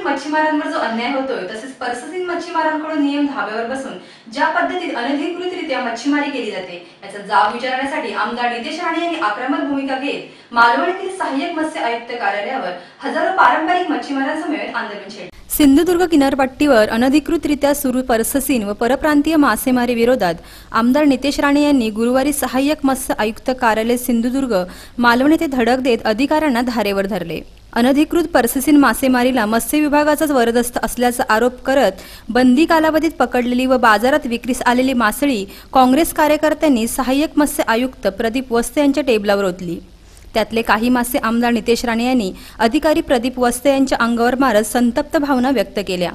पारंपरिक मच्छीमारांवर जो अन्याय होतोय तसेच परससिंग मच्छीमारांकडून नियम धाब्यावर बसून ज्या पद्धतीत अनधिकृतरित्या मच्छीमारी केली जाते याचा जाब विचारण्यासाठी आमदार नितेश राणे यांनी आक्रमक भूमिका घेत मालवणीतील सहाय्यक मत्स्य आयुक्त कार्यालयावर हजारो पारंपरिक मच्छीमारांसमवेत आंदोलन छेडले. सिंधुदुर्ग किनारपट्टीवर अनधिकृतरित्या सुरू परससीन व परप्रांतीय मासेमारी विरोधात आमदार नितेश राणे यांनी गुरुवारी सहाय्यक मत्स्य आयुक्त कार्यालय सिंधुदुर्ग मालवण येथे धडक देत अधिकाऱ्यांना धारेवर धरले. अनधिकृत परससीन मासेमारीला मत्स्य विभागाचाच वरदस्त असल्याचा आरोप करत बंदी कालावधीत पकडलेली व बाजारात विक्रीस आलेली मासळी काँग्रेस कार्यकर्त्यांनी सहाय्यक मत्स्य आयुक्त प्रदीप वस्ते यांच्या टेबलावर ओतली. त्यातले काही मासे आमदार नितेश राणे यांनी अधिकारी प्रदीप वस्ते यांच्या अंगावर मारत संतप्त भावना व्यक्त केल्या.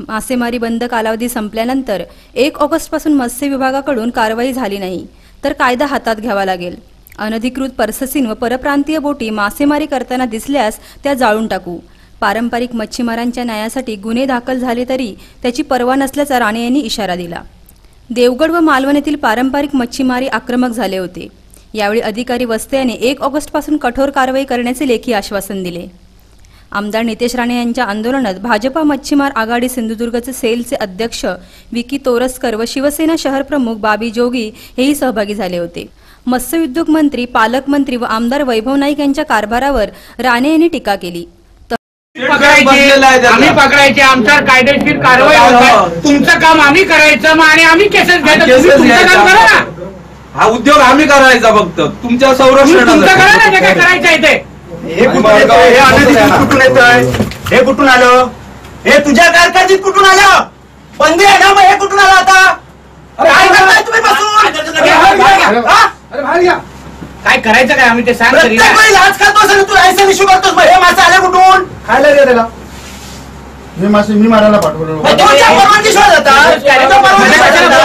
मासेमारी बंद कालावधी संपल्यानंतर एक ऑगस्टपासून मत्स्य विभागाकडून कारवाई झाली नाही तर कायदा हातात घ्यावा लागेल. अनधिकृत पर्ससीन व परप्रांतीय बोटी मासेमारी करताना दिसल्यास त्या जाळून टाकू. पारंपरिक मच्छीमारांच्या न्यायासाठी गुन्हे दाखल झाले तरी त्याची पर्वा नसल्याचा राणे यांनी इशारा दिला. देवगड व मालवण येथील पारंपरिक मच्छीमारी आक्रमक झाले होते. यावेळी अधिकारी वस्ते यांनी एक ऑगस्टपासून कठोर कारवाई करण्याचे लेखी आश्वासन दिले. आमदार नितेश राणे यांच्या आंदोलनात भाजपा मच्छीमार आघाडी सिंधुदुर्गचे सेलचे अध्यक्ष विकी तोरसकर व शिवसेना शहर प्रमुख बाबी जोगी हेही सहभागी झाले होते. मत्स्यउद्योग मंत्री पालकमंत्री व आमदार वैभव नाईक यांच्या कारभारावर राणे यांनी टीका केली. आम्ही पकडायचे आमच्यावर कायदेशीर कारवाई होत आहे. तुमचं काम आम्ही करायचं मग आणि आम्ही केसेस घ्यायचं हा उद्योग आम्ही करायचा फक्त. तुमच्या संरक्षणासाठी. करायचं आहे ते. हे कुठून येतं हे कुठून येतंय? हे कुठून आलं? हे तुझ्या कारकिर्दीत कुठून आलं? बंदी आहे ना मग हे कुठून आलं आता? काय करताय तुम्ही बसून? हा? करायचं काय? आम्ही ते सांग तरी प्रत्येक ना. वेळी लाच खातोस आणि तू लायसन इश्यू करतोस मग. हे मासे आले कुठून? खायला दे त्याला. मी मासे मी मारायला पाठवलं. मग जातात तुमच्या मध्ये परवानगीशिवाय कशाला जातात.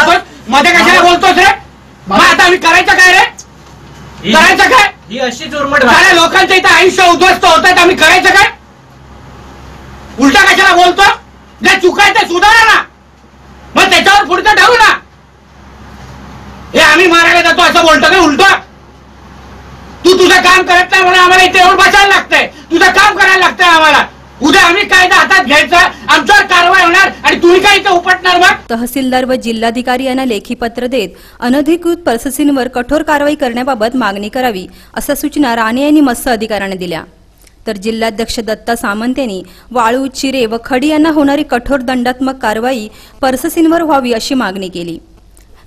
बोलतोस मध्ये कशाला बोलतोस रे? मग? आता आम्ही करायचं काय रे? करायचं काय? ही अशी चुरमट साऱ्या लोकांचं इथं आयुष्य उद्ध्वस्त होत आहेत आम्ही करायचं काय? उलटा कशाला बोलतो जे चुकाय ते सुधारा ना. मग त्याच्यावर पुढचं ठरवू ना. हे आम्ही मारायला जातो असं बोलतो का उलट? तुझं काम करत नाही म्हणून आम्हाला इथे येऊन बसायला लागतंय. तुझं काम करायला लागतंय आम्हाला. उद्या आम्ही कायदा हातात घ्यायचा आमच्यावर कारवाई होणार आणि तुम्ही काय इथे उपटणार मग? तहसीलदार व जिल्हाधिकारी यांना लेखी पत्र देत अनधिकृत परससींवर कठोर कारवाई करण्याबाबत मागणी करावी अशा सूचना राणे यांनी मत्स्य अधिकाऱ्यांना दिल्या. तर जिल्हाध्यक्ष दत्ता सामंत यांनी वाळू चिरे व खडी यांना होणारी कठोर दंडात्मक कारवाई परससींवर व्हावी अशी मागणी केली.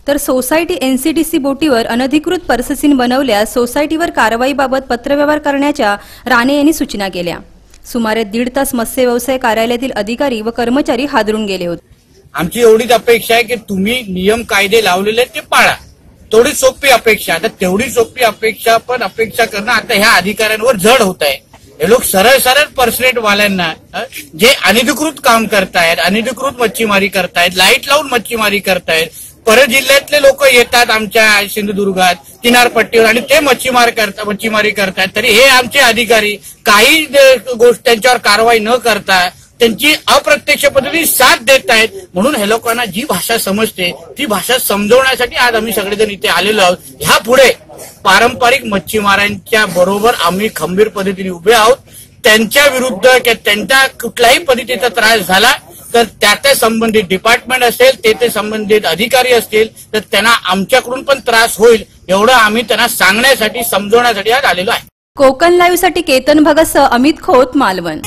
तर सोसायटी एनसीडीसी बोटीवर अनधिकृत पर्ससीन बनवल्यास सोसायटीवर कारवाईबाबत पत्रव्यवहार करण्याच्या राणे यांनी सूचना केल्या. सुमारे दीड तास मत्स्य व्यवसाय कार्यालयातील अधिकारी व कर्मचारी हादरून गेले होते. आमची एवढीच अपेक्षा आहे की तुम्ही नियम कायदे लावलेले आहेत ते पाळा. थोडी सोपी अपेक्षा आता तेवढी सोपी अपेक्षा पण अपेक्षा करणं आता ह्या अधिकाऱ्यांवर जड होत आहे. हे लोक सरळ सरळ पर्सनेट वाल्यांना जे अनधिकृत काम करतायत अनधिकृत मच्छीमारी करतायत लाइट लावून मच्छीमारी करतायत परजिल्ह्यातले लोक येतात आमच्या सिंधुदुर्गात किनारपट्टीवर आणि ते मच्छीमार करतात मच्छीमारी करतायत तरी हे आमचे अधिकारी काही गोष्ट त्यांच्यावर कारवाई न करता त्यांची अप्रत्यक्ष पद्धतीने साथ देत आहेत. म्हणून हे लोकांना जी भाषा समजते ती भाषा समजवण्यासाठी आज आम्ही सगळेजण इथे आलेलो आहोत. ह्या पुढे पारंपरिक मच्छीमारांच्या बरोबर आम्ही खंबीर पद्धतीने उभे आहोत. त्यांच्या विरुद्ध किंवा त्यांच्या कुठल्याही पद्धतीचा त्रास झाला तर त्या त्या संबंधित डिपार्टमेंट असेल ते ते संबंधित अधिकारी असतील तर त्यांना आमच्याकडून पण त्रास होईल एवढं आम्ही त्यांना सांगण्यासाठी समजवण्यासाठी आज आलेलो आहे. कोकण लाईव्हसाठी केतन भगतसह अमित खोत मालवण.